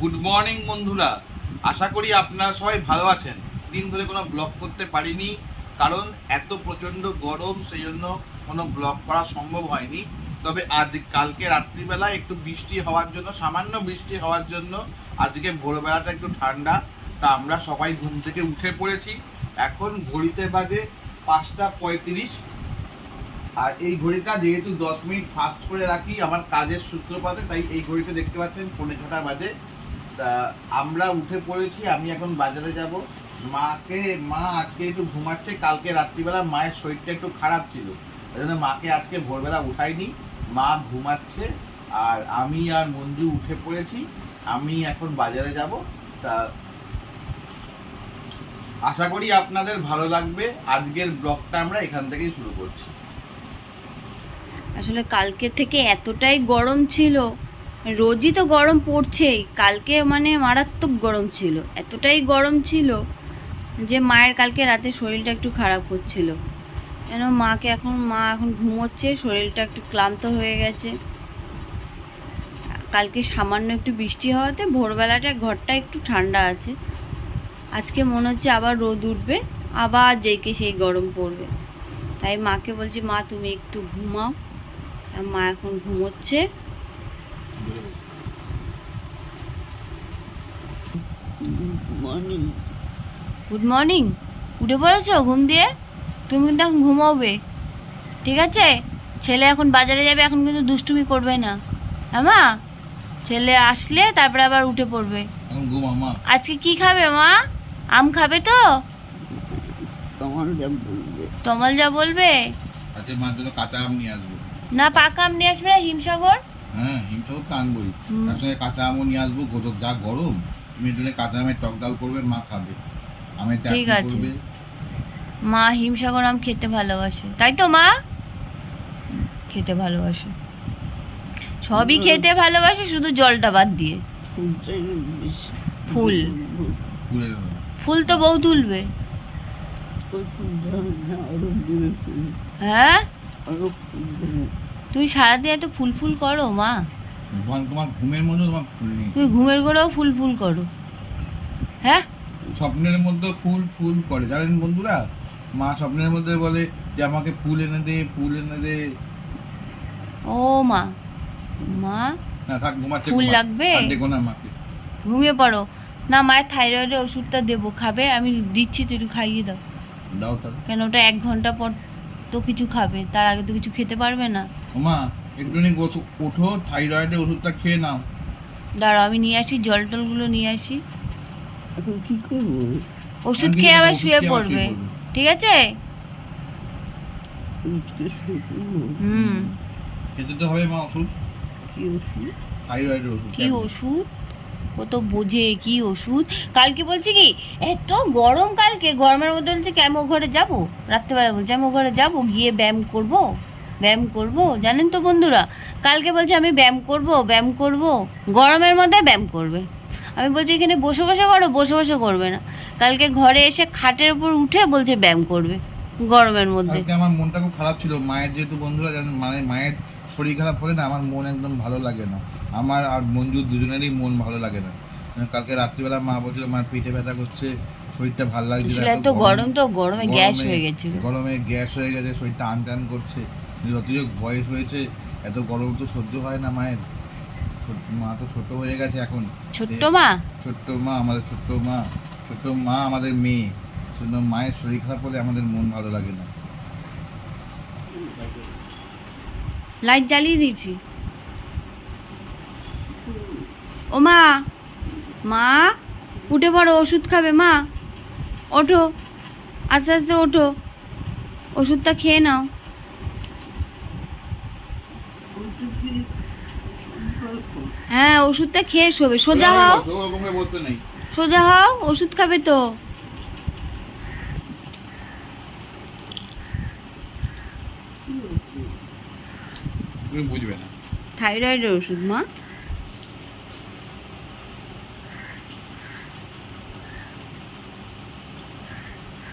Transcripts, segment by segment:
Good morning বন্ধুরা। আশা করি আপনারা সবাই ভালো আছেন। দিন ধরে কোনো ব্লগ করতে পারিনি, কারণ এত প্রচণ্ড গরম সেই জন্য কোনো ব্লগ করা সম্ভব হয়নি। তবে আজ কালকে রাত্রিবেলা একটু বৃষ্টি হওয়ার জন্য, সামান্য বৃষ্টি হওয়ার জন্য আজকে ভোরবেলাটা একটু ঠান্ডা। তা আমরা সবাই ঘুম থেকে উঠে পড়েছি। এখন ঘড়িতে বাজে পাঁচটা পঁয়ত্রিশ। আর এই ঘড়িটা যেহেতু দশ মিনিট ফাস্ট করে রাখি, আমার কাজের সূত্রপাতে, তাই এই ঘড়িতে দেখতে পাচ্ছেন পনেরো ছটা বাজে। তা আমরা উঠে পড়েছি, আমি এখন বাজারে যাব। মাকে, মা আজকে একটু ঘুমাচ্ছে, কালকে রাত্রিবেলা মায়ের শরীরটা একটু খারাপ ছিল। ওই জন্য মাকে আজকে ভোরবেলা উঠাইনি। মা ঘুমাচ্ছে, আর আমি আর মঞ্জু উঠে পড়েছি। আমি এখন বাজারে যাব। তা আশা করি আপনাদের ভালো লাগবে। আজকের ব্লগটা আমরা এখান থেকেই শুরু করছি। আসলে কালকে থেকে এতটাই গরম ছিল। রোজই তো গরম পড়ছেই। কালকে মানে মারাত্মক গরম ছিল। এতটাই গরম ছিল যে মায়ের কালকে রাতে শরীরটা একটু খারাপ হচ্ছিল কেন মাকে এখন, মা এখন ঘুমোচ্ছে, শরীরটা একটু ক্লান্ত হয়ে গেছে। কালকে সামান্য একটু বৃষ্টি হওয়াতে ভোরবেলাটা ঘরটা একটু ঠান্ডা আছে। আজকে মনে হচ্ছে আবার রোদ উঠবে, আবার যেকে সেই গরম পড়বে। তাই মাকে বলছি, মা, তুমি একটু ঘুমাও। মা এখন ঘুমোচ্ছে। মর্নিং গুড মর্নিং উঠে পড়েছো ঘুম দিয়ে? তুমি কিন্তু এখন ঘুমাবে। ঠিক আছে? ছেলে এখন বাজারে যাবে এখন কিন্তু দুষ্টুমি করবে না। হ্যাঁ মা? ছেলে আসলে তারপরে আবার উঠে পড়বে। এখন ঘুমা মা। আজকে কি খাবে মা? আম খাবে তো? তোমার যা বলবে। তমাল যা বলবে। আজকে মার জন্য কাঁচা আম নিয়ে আসব। না পাকা আম নিয়ে আসবে না হিমসাগর? হ্যাঁ হিমসাগর তো আনবোই। হুম। তার সঙ্গে কাঁচা আমও নিয়ে আসব গোজক যা গরম তুমি জন্য কাঁচা আমের টক ডাল করবে মা খাবে। আমের চাটনি ঠিক আছে। করবে। মা হিমসাগর আম খেতে ভালোবাসে। তাই তো মা? খেতে ভালোবাসে। সবই খেতে ভালোবাসে শুধু জলটা বাদ দিয়ে। ফুল। ফুলের ফুল তো বউ তুলবে। হ্যাঁ? তুই সারাদিন এত ফুল ফুল করো মা। তোমার তোমার ঘুমের মধ্যে তোমার ফুল নেই। তুমি ঘুমের ঘরেও ফুল ফুল করো। হ্যাঁ? স্বপ্নের মধ্যে ফুল ফুল করে। জানেন বন্ধুরা মা স্বপ্নের মধ্যে বলে যে আমাকে ফুল এনে দে ফুল এনে দে। ও মা। মা না থাক ঘুমাচ্ছে ফুল লাগবে? দেখো না মাকে। ঘুমিয়ে পড়ো। না মায়ের থাইরয়েডের ওষুধটা দেবো। খাবে? আমি দিচ্ছি তো একটু খাইয়ে দাও। দাও কেন ওটা এক ঘণ্টা পর কিছু খাবে তার আগে তো কিছু খেতে পারবে না। মা একটুখানি গোছ- ওঠো থাইরয়েডের ওষুধটা খেয়ে নাও। দাঁড়াও আমি নিয়ে আসি জল টলগুলো নিয়ে আসি। এখন কি করব? ওষুধ খেয়ে আবার শুয়ে পড়বে। ঠিক আছে? হুম। খেতে তো হবে মা ওষুধ। কি ওষুধ? থাইরয়েডের ওষুধ। কি ওষুধ? ও তো বোঝে কি ওষুধ। কালকে বলছি কি, এত গরম কালকে, গরমের মধ্যে বলছে কি, আমি ও ঘরে যাব? রাত্রেবেলা বলছে, আমি ও ঘরে যাব, গিয়ে ব্যায়াম করব? ব্যায়াম করব? জানেন তো বন্ধুরা, কালকে বলছে আমি ব্যায়াম করব ব্যায়াম করব, গরমের মধ্যে ব্যায়াম করবে। আমি বলছি, এখানে বসে বসে করো, বসে বসে করবে না। কালকে ঘরে এসে খাটের উপর উঠে বলছে ব্যায়াম করবে, গরমের মধ্যে। আমার মনটা খুব খারাপ ছিল, মায়ের যেহেতু বন্ধুরা জানেন মানে মায়ের শরীর খারাপ হলে না, আমার মন একদম ভালো লাগে না। আমার আর মঞ্জুর দুজনেরই মন ভালো লাগে না। কালকে রাত্রিবেলা মা বলছিল মার পেটে ব্যথা করছে শরীরটা ভালো লাগছে না, এত গরম। তো গরমে গ্যাস হয়ে গেছিল। গরমে গ্যাস হয়ে গেছে শরীরটা আন টান করছে। যতই বয়স হয়েছে এত গরম তো সহ্য হয় না মায়ের। মা তো ছোট হয়ে গেছে এখন। ছোট্ট মা? ছোট্ট মা আমাদের ছোট্ট মা। ছোট্ট মা আমাদের মেয়ে। সেজন্য মায়ের শরীর খারাপ হলে আমাদের মন ভালো লাগে না। লাইট জ্বালিয়ে দিয়েছি। ও মা মা উঠে পড়ো ওষুধ খাবে মা। ওঠো আস্তে আস্তে ওঠো। ওষুধটা খেয়ে নাও। হ্যাঁ ওষুধটা খেয়ে শোবে। সোজা হও। সোজা হও ওষুধ খাবে তো। বুঝবে না। থাইরয়েডের ওষুধ মা।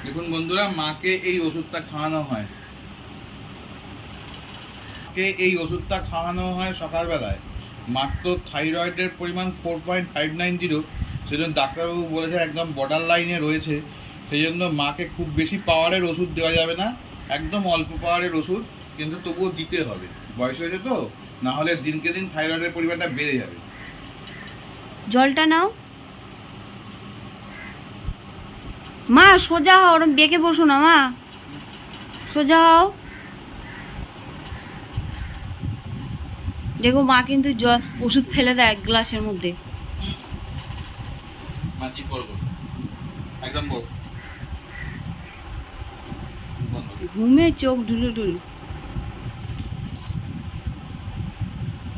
দেখুন বন্ধুরা, মাকে এই ওষুধটা খাওয়ানো হয়। মাকে এই ওষুধটা খাওয়ানো হয় সকালবেলায়। মাত্র থাইরয়েডের পরিমাণ four point five nine zero সেজন্য ডাক্তারবাবু বলেছে একদম বর্ডার লাইনে রয়েছে। সেই জন্য মাকে খুব বেশি পাওয়ারের ওষুধ দেওয়া যাবে না। একদম অল্প পাওয়ারের ওষুধ, কিন্তু তবুও দিতে হবে। বয়স হয়েছে তো না হলে দিনকে দিন থাইরয়েডের পরিমাণটা বেড়ে যাবে। জলটা নাও। মা সোজা হও ওরম বেঁকে বসো না মা। সোজা হও। দেখো মা কিন্তু জল ওষুধ ফেলে দেয় এক গ্লাসের মধ্যে। ঘুমে চোখ ঢুলু ঢুলু।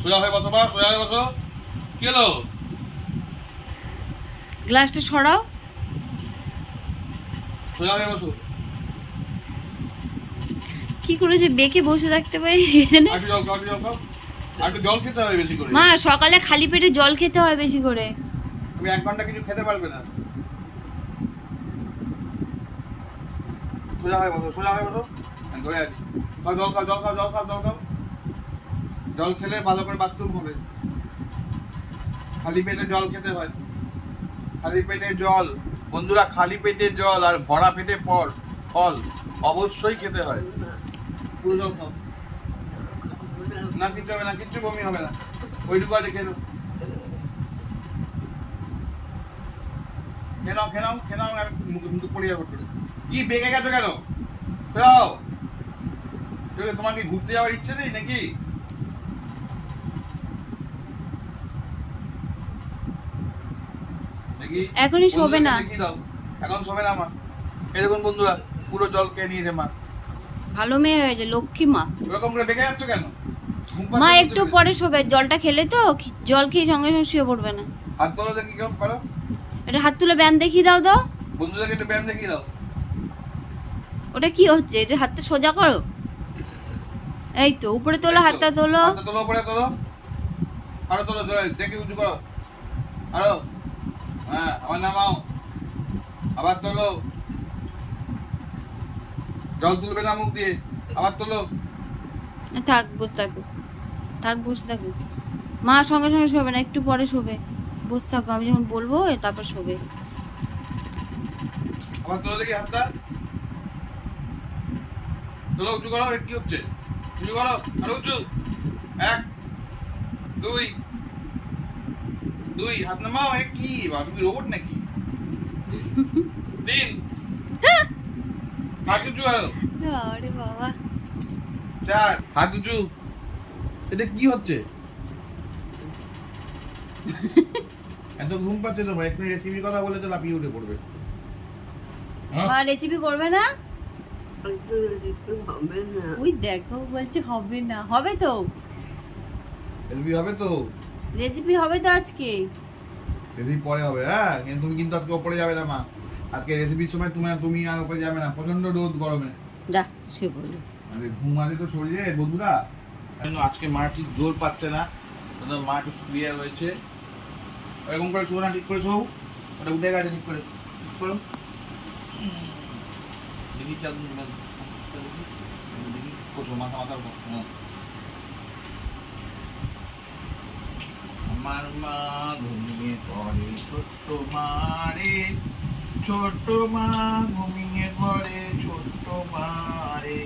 সোজা হয়ে বসো মা সোজা হয়ে বসো। কি হলো? গ্লাসটা ছড়াও সোজা হয়ে বসো। কি করে যে বেঁকে বসে থাকতে পারি জল খেতে হবে বেশি করে। মা সকালে খালি পেটে জল খেতে হয় বেশি করে। তুমি এক ঘণ্টা কিছু খেতে পারবে না। সোজা হয়ে বসো সোজা হয়ে বসো। ধরে আছি। জল খাও জল খাও জল খাও জল খাও। জল খেলে ভালো করে বাথরুম হবে। খালি পেটে জল খেতে হয়। খালি পেটে জল। বন্ধুরা খালি পেটে জল আর ভরা পেটে পর ফল অবশ্যই খেতে হয়। পুরো জল খাও না কিচ্ছু হবে না কিচ্ছু বমি হবে না। ওইটুকু আছে খেলো মুখে মুখে পড়ে যাব কি বেগে গেছো কেন? যাও। তোকে তোমার কি ঘুরতে যাওয়ার ইচ্ছে নেই নাকি নাকি এখনই শোবে না। এখন শোবে না এই দেখুন বন্ধুরা পুরো জল খেয়ে নিয়েছে মা। ভালো মেয়ে হয়েছে লক্ষ্মী মা। ওরকম করে বেগে যাচ্ছ কেন? মা একটু পরে শোবে। জলটা খেলে তো জল খেয়ে সঙ্গে সঙ্গে শুয়ে পড়বে না। হাত তোলো দেখি কেমন পারো। এটা হাত তুলে ব্যায়াম দেখিয়ে দাও দাও বন্ধুদেরকে একটু ব্যায়াম দেখিয়ে দাও। ওটা কি হচ্ছে? এটা হাতটা সোজা করো। এই তো উপরে তোলো হাতটা তোলো। হাতটা তোলো উপরে তোলো। আরও তোলো দেখে উঁচু করো। আরও। হ্যাঁ আবার নামাও। আবার তোলো। জল তুলবে না মুখ দিয়ে। আবার তোলো। থাক বসে থাকো। থাক বসে থাকো। মা সঙ্গে সঙ্গে শোবে না একটু পরে শোবে। বসে থাকো আমি যখন বলব তারপর শোবে। আবার তোলো দেখি হাতটা। তোলো উঁচু করো কি হচ্ছে? উঁচু করো আরও উঁচু। এক দুই দুই হাত নামাও এ কি? বাবা তুমি রোবট নাকি? তিন। হাত উঁচু আরও আরে বাবা। চার। হাত উঁচু। এটা কি হচ্ছে? এত ঘুম পাচ্ছে তো ভাই একটু রেসিপির কথা বলে তো লাফিয়ে উঠে পড়বে। হ্যাঁ? মা রেসিপি করবে না? হবে ওই দেখো বলছে হবে না। হবে তো। রেসিপি হবে তো। রেসিপি হবে তো আজকে রেসিপি পরে হবে হ্যাঁ কিন্তু তুমি কিন্তু আজকে ওপরে যাবে না মা আজকে রেসিপির সময় তুমি তুমি আর ওপরে যাবে না প্রচণ্ড রোদ গরমে যা শুয়ে পড়বে আরে ঘুম আছে তো শরীরে বন্ধুরা আজকে মা ঠিক জোর পাচ্ছে না মা একটু শুয়ে রয়েছে এরকম করে শো না ঠিক করে শো ওটা উঠে গেছে ঠিক করে ঠিক করো দেখি চাল দেখি কোথাও মাথা মাথা হ্যাঁ। আমার মা ঘুমিয়ে পড়ে ছোট্ট মারে ছোট্ট মা ঘুমিয়ে পড়ে ছোট্ট মারে।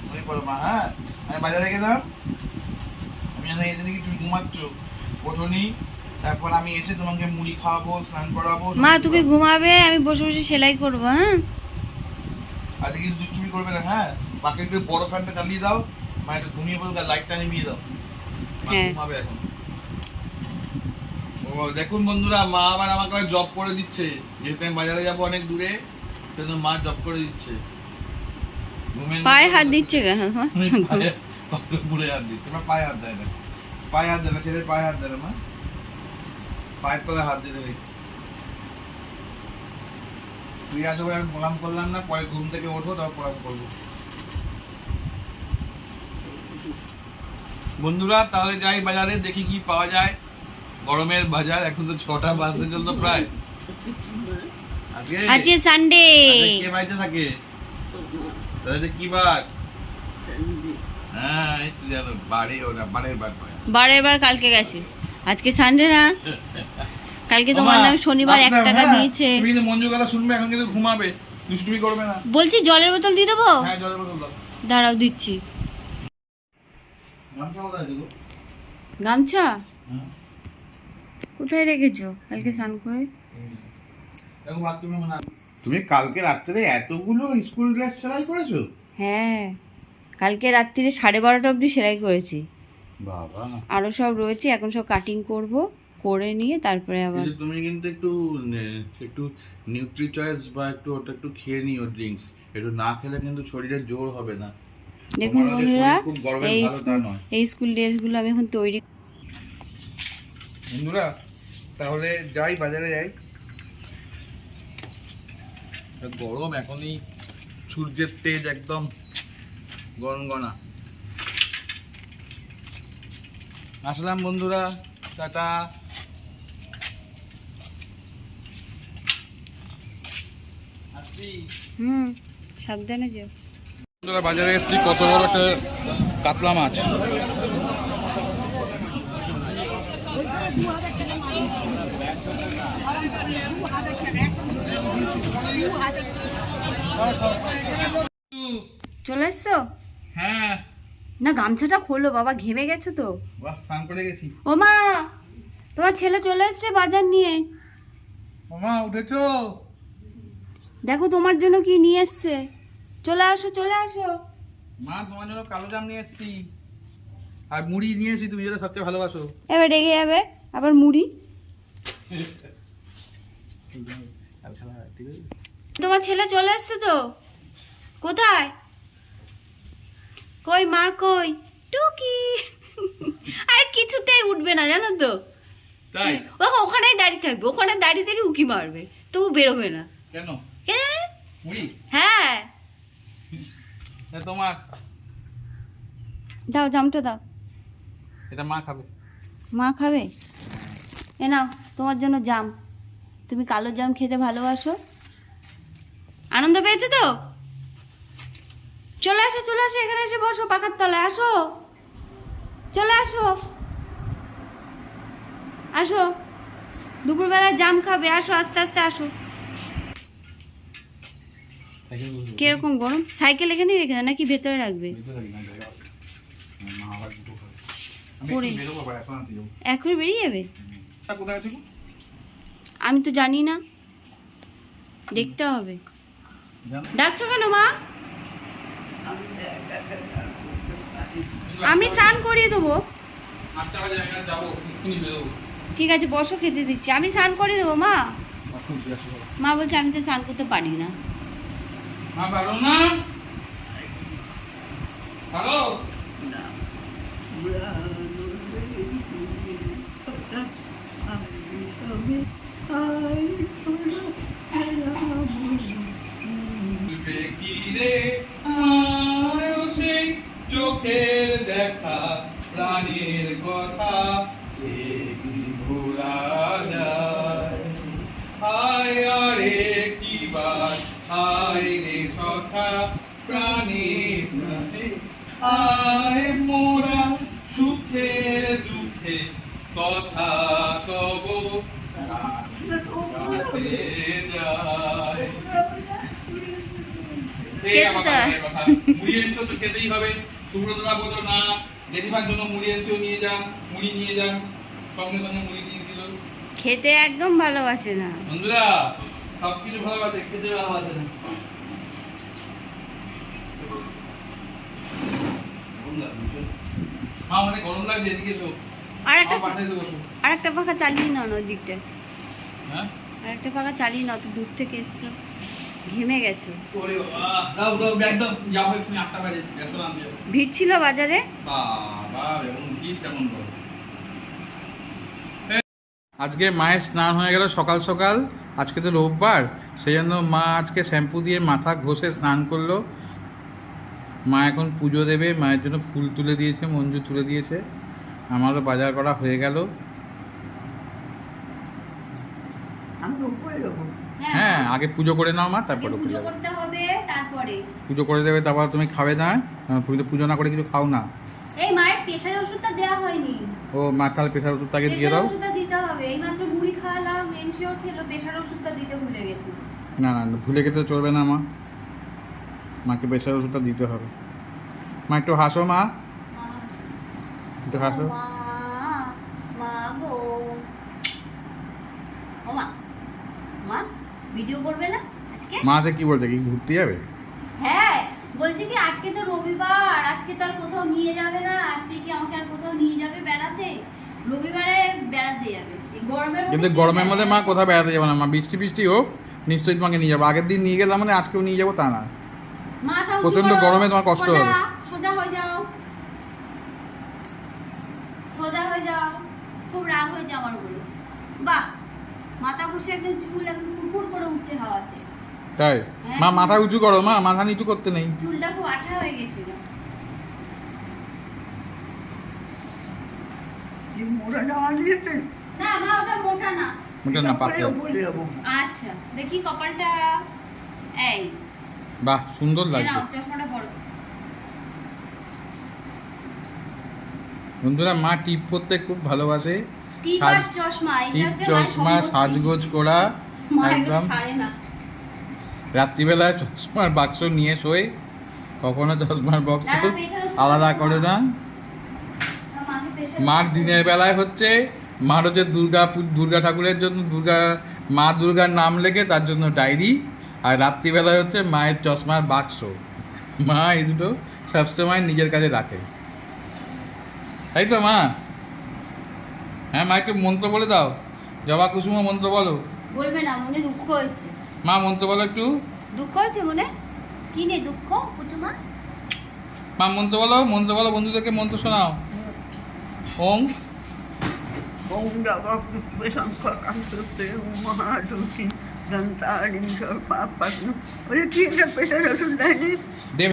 ঘুমিয়ে পড়ো মা হ্যাঁ? আমি বাজারে গেলাম। আমি জানি এসে দেখি তুমি ঘুমাচ্ছ। ওঠোনি তারপর আমি এসে তোমাকে মুড়ি খাওয়াবো স্নান করাবো মা তুমি ঘুমাবে আমি বসে বসে সেলাই করব হ্যাঁ? আর দেখি দুষ্টুমি করবে না হ্যাঁ? বাকি একটু বড় ফ্যানটা চালিয়ে দাও। মা একটু ঘুমিয়ে আর লাইটটা নিভিয়ে দাও। হ্যাঁ। ঘুমাবে এখন। দেখুন বন্ধুরা মা আবার আমাকে জব করে দিচ্ছে। যেহেতু আমি বাজারে যাব অনেক দূরে সেজন্য মা জব করে দিচ্ছে। পায়ে হাত দিচ্ছে কেন? বুড়ে হাত দিচ্ছে। পায়ে হাত দেয় না। পায়ে হাত দেয় না ছেলের পায়ে হাত দেয় না মা। পায়ের তলায় হাত দিতে নেই। তুই আজ আমি প্রণাম করলাম না পরে ঘুম থেকে উঠবো তারপর প্রণাম করব। বন্ধুরা তাহলে যাই বাজারে দেখি কি পাওয়া যায়। গরমের বাজার এখন তো ছটা বাজতে চলতো প্রায়। আজকে আজকে সানডে আজকে কে বাড়িতে থাকে? তাহলে কি বার? হ্যাঁ এই তো জানো বাড়ি ওরা বাড়ির বার বারের বার কালকে গেছে। আজকে সানডে না? কালকে তোমার নামে শনিবার এক আসলাম, টাকা হ্যাঁ। দিয়েছে। তুমি কিন্তু মঞ্জু গলা শুনবে এখন কিন্তু ঘুমাবে দুষ্টুমি করবে না। বলছি জলের বোতল দিয়ে দেবো? হ্যাঁ জলের বোতল দাও। দাঁড়াও দিচ্ছি। গামছা গামছা? হ্যাঁ কোথায় রেখেছো? কালকে স্নান করে? তুমি কালকে রাত্রে এতগুলো স্কুল ড্রেস সেলাই করেছ? হ্যাঁ। কালকে রাত্রিরে সাড়ে বারোটা অবধি সেলাই করেছি। বাবা। আরও সব রয়েছে এখন সব কাটিং করব করে নিয়ে তারপরে আবার তুমি কিন্তু একটু একটু নিউট্রি চয়েস বা একটু ওটা একটু খেয়ে নিও ড্রিঙ্কস একটু না খেলে কিন্তু শরীরে জোর হবে না। দেখুন বন্ধুরা এই স্কুল এই স্কুল ড্রেসগুলো আমি এখন তৈরি বন্ধুরা তাহলে যাই বাজারে যাই। গরম এখনই সূর্যের তেজ একদম গরম গনা আসলাম বন্ধুরা টাটা। হুম সাবধানে যেও। বন্ধুরা বাজারে এসেছি কত বড় একটা কাতলা মাছ। চলে এসছো? হ্যাঁ। না গামছাটা খোলো বাবা ঘেমে গেছো তো। বাহ স্নান করে গেছি। ও মা তোমার ছেলে চলে এসছে বাজার নিয়ে। মামা উঠেছো? দেখো তোমার জন্য কি নিয়ে এসছে। চলে আসো চলে আসো। মা তোমার জন্য কালো জাম নিয়ে এসেছি। আর মুড়ি নিয়ে এসেছি তুমি যেটা সবচেয়ে ভালোবাসো। এবার রেগে যাবে আবার মুড়ি। তোমার ছেলে চলে এসছে তো? কোথায়? কই মা কই? টুকি। আরে কিছুতেই উঠবে না জানো তো? তাই? ও ওখানেই দাঁড়িয়ে থাকবে ওখানে দাঁড়িয়ে দাঁড়িয়ে উকি মারবে তবু বেরোবে না। কেন? কেন হ্যাঁ। তোমার? দাও জামটা দাও। এটা মা খাবে। মা খাবে? এ নাও তোমার জন্য জাম। তুমি কালো জাম খেতে ভালোবাসো। আনন্দ পেয়েছ তো? চলে আসো চলে আসো এখানে এসে বসো পাখার তলায় আসো। চলে আসো। আসো। দুপুরবেলায় জাম খাবে আসো আস্তে আস্তে আসো। কীরকম গরম? সাইকেল এখানেই রেখে দাও নাকি ভেতরে রাখবে? এখন। এখন বেরিয়ে যাবে? তা কোথায় আছে আমি তো জানি না। দেখতে হবে? ডাকছো কেন মা? আমি স্নান করিয়ে দেবো। ঠিক আছে বসো খেতে দিচ্ছি। আমি স্নান করিয়ে দেবো মা? করো। মা বলছে আমি তো স্নান করতে পারি না। না? চোখের দেখা প্রাণের কথা হায় আরে কি হায় রে কথা প্রাণের সাথে। আয় মোরা সুখে দুঃখে কথা কব যায়। এই আমার কথা। মুড়ি তো খেতেই হবে। সুব্রতদা বলল না জেঠিমার জন্য মুড়ি এনেছো নিয়ে যান মুড়ি নিয়ে যান সঙ্গে সঙ্গে মুড়ি দিয়ে দিল। খেতে একদম ভালোবাসে না। বন্ধুরা সব কিছু ভালোবাসে খেতে ভালোবাসে না। মা অনেক গরম লাগছে এদিকে পাখা চালিয়ে নাও না ওই দিকটা হ্যাঁ? আর একটা পাখা চালিয়ে নাও তো দূর থেকে এসছো। ঘেমে গেছো। ভিড় ছিল বাজারে? আজকে মায়ের স্নান হয়ে গেল সকাল সকাল। আজকে তো রোববার। সেই জন্য মা আজকে শ্যাম্পু দিয়ে মাথা ঘষে স্নান করল। মা এখন পুজো দেবে। মায়ের জন্য ফুল তুলে দিয়েছে মঞ্জু তুলে দিয়েছে। আমারও বাজার করা হয়ে গেল। আমি উপরে হ্যাঁ। আগে পুজো করে নাও মা তারপরে পুজো করতে হবে তারপরে। পুজো করে দেবে তারপর তুমি খাবে না তুমি তো পুজো না করে কিছু খাও না। এই মায়ের প্রেশারের ওষুধটা দেওয়া হয়নি। ও মা তাহলে প্রেসার ওষুধ আগে দিয়ে দাও। ওষুধটা দিতে হবে। এইমাত্র মুড়ি খাওয়ালাম মেনশিওর খেলো প্রেশারের ওষুধটা দিতে ভুলে গেছি। না না ভুলে গেতে চলবে না মা। মাকে প্রেসার ওষুধটা দিতে হবে। মা একটু হাসো মা একটু হাসো। মা মা গো। ও মা ভিডিও করবে না? আজকে? মাতে কি কি ঘুরতে যাবে? হ্যাঁ বলছি কি আজকে তো রবিবার আজকে তো আর কোথাও নিয়ে যাবে না আজকে কি আমাকে আর কোথাও নিয়ে যাবে বেড়াতে? রবিবারে বেড়াতে যাবে। গরমের মধ্যে কিন্তু গরমের মধ্যে মা কোথাও বেড়াতে যাবে না মা বৃষ্টি বৃষ্টি হোক নিশ্চয়ই তোমাকে নিয়ে যাব। আগের দিন নিয়ে গেলাম মানে আজকেও নিয়ে যাব তা না। প্রচণ্ড গরমে তোমার কষ্ট হবে। সোজা হয়ে যাও। সোজা হয়ে যাও। খুব রাগ হয়েছে আমার উপরে। বাহ মাথা ঘষে একদম চুল একদম ফুরফুর করে উঠছে হাওয়াতে। তাই? হ্যাঁ। মা মাথা উঁচু করো মা মাথা নিচু করতে নেই। চুলটা খুব আঠা হয়ে গেছিল। মোটা না মা ওটা মোটা না। ওটা না পাতলা। আচ্ছা দেখি কপালটা এই। বাহ সুন্দর লাগছে। চশমাটা বড় বন্ধুরা মা টিপ করতে খুব ভালোবাসে। টিপ চশমা টিপ চশমা সাজগোজ করা। একদম। রাত্রিবেলায় চশমার বাক্স নিয়ে শোয় কখনো চশমার বক্স আলাদা করে না। মার দিনের বেলায় হচ্ছে মার হচ্ছে দুর্গা দুর্গা ঠাকুরের জন্য দুর্গা মা দুর্গার নাম লেখে তার জন্য ডায়েরি আর রাত্রিবেলায় হচ্ছে মায়ের চশমার বাক্স। মা এই দুটো সবসময় নিজের কাছে রাখে। তাই তো মা? হ্যাঁ মা একটু মন্ত্র বলে দাও। জবা কুসুম মন্ত্র বলো। বলবে না মনে দুঃখ হয়েছে। মা মন্ত্র বলো একটু। দুঃখ হয়েছে মনে? কি নে দুঃখ? পুতুমা মা। মন্ত্র বলো মন্ত্র বলো বন্ধুদেরকে মন্ত্র শোনাও। ওং দন্তারিং কি একটা ওষুধ দেয়নি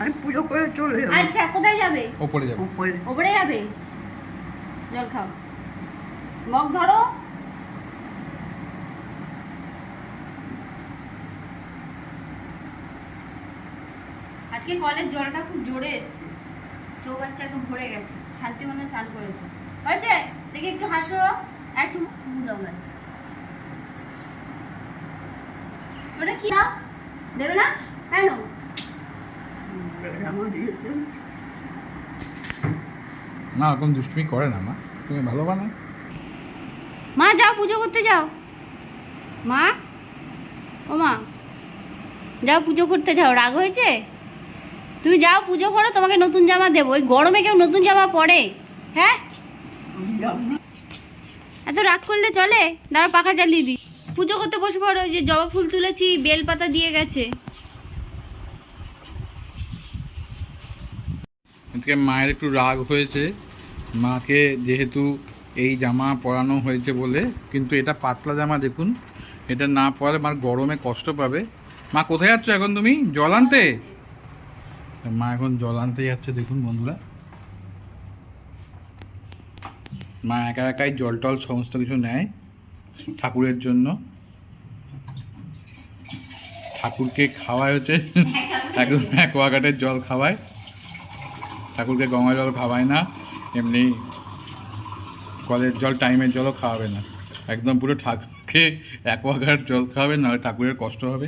আমি পুজো করে চলে যাব। আচ্ছা কোথায় যাবে? ওপরে যাব। উপরে ওপরে যাবে? জল খাও। মগ ধরো। আজকে কলের জলটা খুব জোরে এসছে। চৌবাচ্চা একদম ভরে গেছে। শান্তি মনে স্নান করেছে। হয়েছে? দেখি একটু হাসো। এক চুমু চুমু দাও। ওটা কি দাও? দেবে না? কেন? না ওরকম দুষ্টুমি করে না মা। তুমি ভালো বানায় মা যাও পুজো করতে যাও। মা? ও মা যাও পুজো করতে যাও। রাগ হয়েছে? তুমি যাও পুজো করো, তোমাকে নতুন জামা দেবো। ওই গরমে কেউ নতুন জামা পরে। হ্যাঁ? এত রাগ করলে চলে? দাঁড়া, পাখা জ্বালিয়ে দিই। পুজো করতে বসে পড়ো, ওই যে জবা ফুল তুলেছি বেল পাতা দিয়ে গেছে। আজকে মায়ের একটু রাগ হয়েছে। মাকে যেহেতু এই জামা পরানো হয়েছে বলে, কিন্তু এটা পাতলা জামা দেখুন। এটা না পরালে মার গরমে কষ্ট পাবে। মা, কোথায় যাচ্ছ এখন তুমি? জল আনতে? মা এখন জল আনতে যাচ্ছে, দেখুন বন্ধুরা। মা একা একাই জল টল সমস্ত কিছু নেয় ঠাকুরের জন্য। ঠাকুরকে খাওয়ায় হচ্ছে, একদম অ্যাকোয়াগার্ডের জল খাওয়ায়। ঠাকুরকে গঙ্গা জল খাওয়ায় না, এমনি কলের জল, টাইমের জলও খাওয়াবে না। একদম পুরো ঠাকুরকে অ্যাকোয়াগার্ড জল খাওয়াবে, নাহলে ঠাকুরের কষ্ট হবে।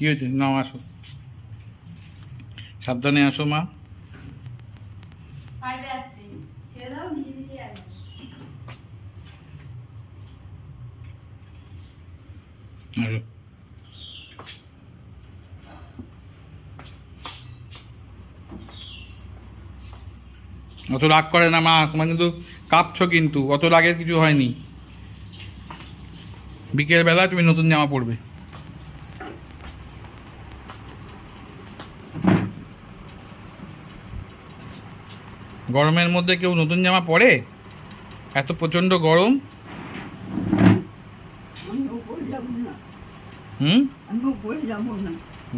কি হয়েছে? নাও আসো। সাবধানে আসো মা। অত রাগ করে না মা। তোমার কিন্তু কাঁপছো কিন্তু। অত রাগের কিছু হয়নি। বিকেলবেলা তুমি নতুন জামা পরবে। গরমের মধ্যে কেউ নতুন জামা পরে? এত প্রচণ্ড গরম। হুম?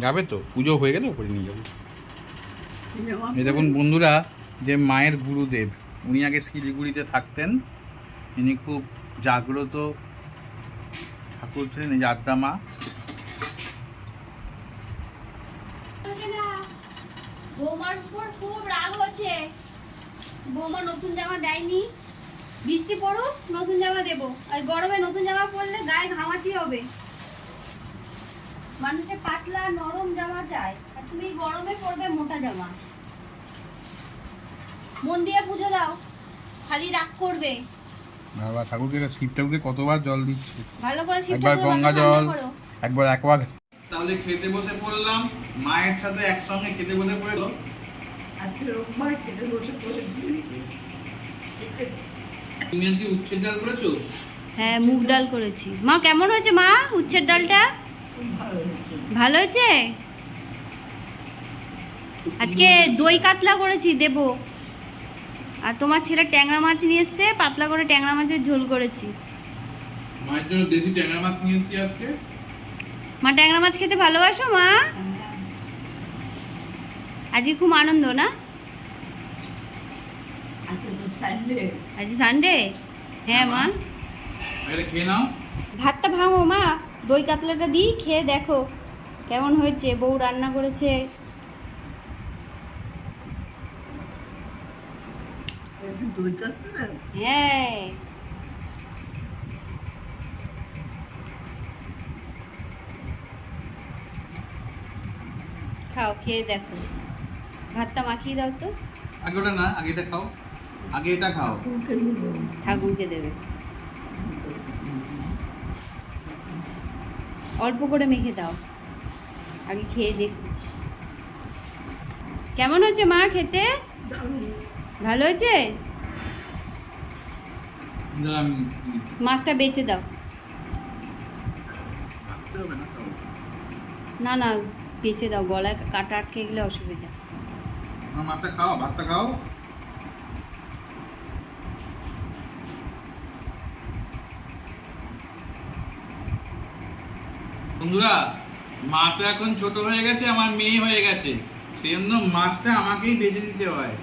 যাব তো, পুজো হয়ে গেলে ওপরে নিয়ে যাব। দেখুন বন্ধুরা, যে মায়ের গুরুদেব, উনি আগে শিলিগুড়িতে থাকতেন। ইনি খুব জাগ্রত ঠাকুর ছিলেন, এই জাগদা মা। খুব রাগ হচ্ছে। বৌমা নতুন জামা দেয়নি। বৃষ্টি পড়ুক নতুন জামা দেবো। আর গরমে নতুন জামা পরলে গায়ে ঘামাচি হবে। মানুষের পাতলা নরম জামা চায়। আর তুমি গরমে পরবে মোটা জামা। মন দিয়ে পুজো দাও। খালি রাগ করবে। বাবা ঠাকুরকে শিব ঠাকুরকে কতবার জল দিচ্ছে। ভালো করে শিব একবার গঙ্গা জল একবার একবার তাহলে খেতে বসে পড়লাম। মায়ের সাথে একসঙ্গে খেতে বসে পড়ে আজকে রোববার খেতে বসে পড়েছি তুমি আজকে উচ্ছের ডাল করেছ? হ্যাঁ মুগ ডাল করেছি। মা কেমন হয়েছে মা উচ্ছের ডালটা? ভালো হয়েছে? আজকে দই কাতলা করেছি দেব। আর তোমার ছেলে ট্যাংরা মাছ নিয়ে এসছে পাতলা করে ট্যাংরা মাছের ঝোল করেছি। মায়ের জন্য দেশি ট্যাংরা মাছ নিয়ে এসছি আজকে। মা ট্যাংরা মাছ খেতে ভালোবাসো মা? হ্যাঁ, আজকে খুব আনন্দ না? আজকে সানডে আজ সানডে হ্যাঁ মা। এটা খেয়ে নাও। ভাতটা ভাঙো মা। দই কাতলাটা দিই খেয়ে দেখো কেমন হয়েছে। বউ রান্না করেছে। হ্যাঁ। খাও খেয়ে দেখো। ভাতটা মাখিয়ে দাও তো। আগে ওটা না আগে এটা খাও। আগে এটা খাও। ঠাকুরকে দেবে। অল্প করে মেখে দাও। আগে খেয়ে দেখ। কেমন হচ্ছে মা খেতে? ভালো হয়েছে? মাছটা বেচে দাও। না না বেচে দাও। গলায় কাটা আটকে গেলে অসুবিধা। মাছটা খাও, ভাতটা খাও। বন্ধুরা মা তো এখন ছোট হয়ে গেছে, আমার মেয়ে হয়ে গেছে। সেই জন্য মাছটা আমাকেই বেঁধে দিতে হয়।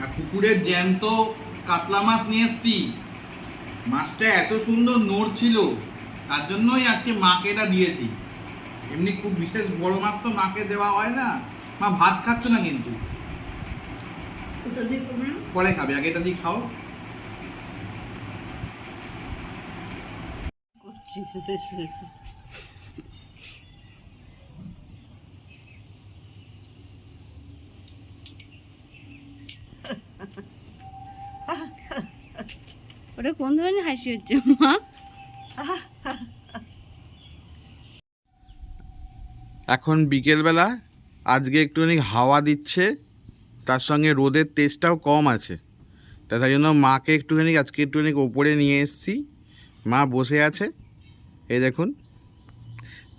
আর পুকুরের জ্যান্ত কাতলা মাছ নিয়ে এসছি। মাছটা এত সুন্দর নড়ছিল, তার জন্যই আজকে মাকে এটা দিয়েছি। এমনি খুব বিশেষ বড় মাছ তো মাকে দেওয়া হয় না। মা ভাত খাচ্ছ না কিন্তু? পরে খাবে আগে এটা দিয়ে খাও। ওটা কোন ধরনের হাসি হচ্ছে মা? এখন বিকেলবেলা, আজকে একটুখানি হাওয়া দিচ্ছে, তার সঙ্গে রোদের তেজটাও কম আছে। তা তাই জন্য মাকে একটুখানি, আজকে একটুখানি ওপরে নিয়ে এসেছি। মা বসে আছে। এই দেখুন।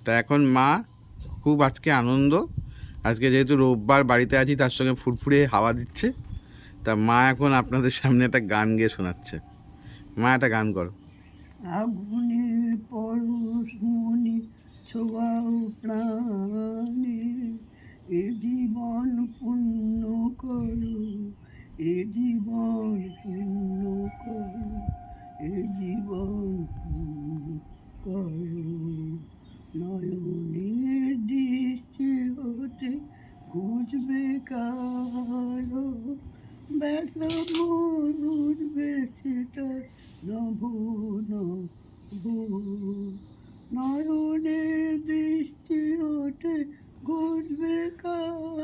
তা এখন মা খুব আজকে আনন্দ। আজকে যেহেতু রোববার বাড়িতে আছি, তার সঙ্গে ফুরফুরে হাওয়া দিচ্ছে। তা মা এখন আপনাদের সামনে একটা গান গেয়ে শোনাচ্ছে। মা একটা গান করো। আগুনের পরশ ছোয়াও প্রাণে এ জীবন পূর্ণ করো, এ জীবন পূর্ণ করো, এ জীবন পূর্ণ করো। নয়নের দৃষ্টি হতে খুঁজবে কারও, ব্যথা মন উঠবে সেটা নভ নভ নয়নের দৃষ্টি ওঠে, ঘুরবে কারও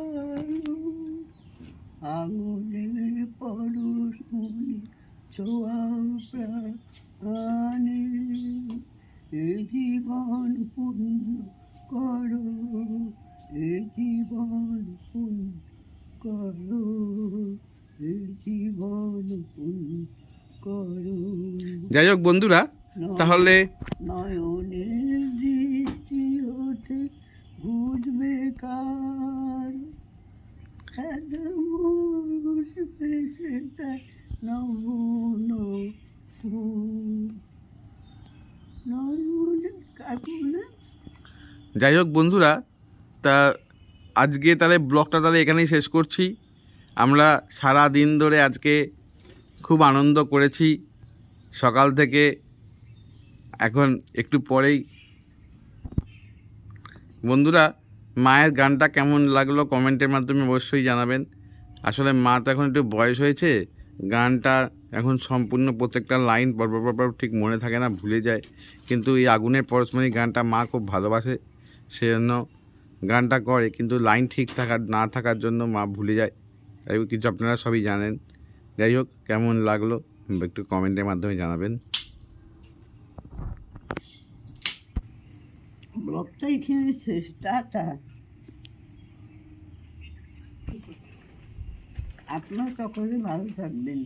আঙুলের পরশ মনে ছোঁয়াও প্রাণে। এ জীবন পূর্ণ করো, এ জীবন পূর্ণ করো, এ জীবন পূর্ণ করো। যাই হোক বন্ধুরা, তাহলে যাই হোক বন্ধুরা, তা আজকে তাহলে ব্লগটা তাহলে এখানেই শেষ করছি। আমরা সারা দিন ধরে আজকে খুব আনন্দ করেছি। সকাল থেকে এখন একটু পরেই। বন্ধুরা, মায়ের গানটা কেমন লাগল কমেন্টের মাধ্যমে অবশ্যই জানাবেন। আসলে মা তো এখন একটু বয়স হয়েছে, গানটা এখন সম্পূর্ণ প্রত্যেকটা লাইন পরপর পরপর ঠিক মনে থাকে না, ভুলে যায়। কিন্তু এই আগুনের পরশমণি গানটা মা খুব ভালোবাসে। সেজন্য গানটা করে, কিন্তু লাইন ঠিক থাকার না থাকার জন্য মা ভুলে যায়। তাই কিছু আপনারা সবই জানেন। যাই হোক, কেমন লাগল একটু কমেন্টের মাধ্যমে জানাবেন। ব্লগটা এখানে শেষ, টাটা। আপনারা সকলে ভালো থাকবেন।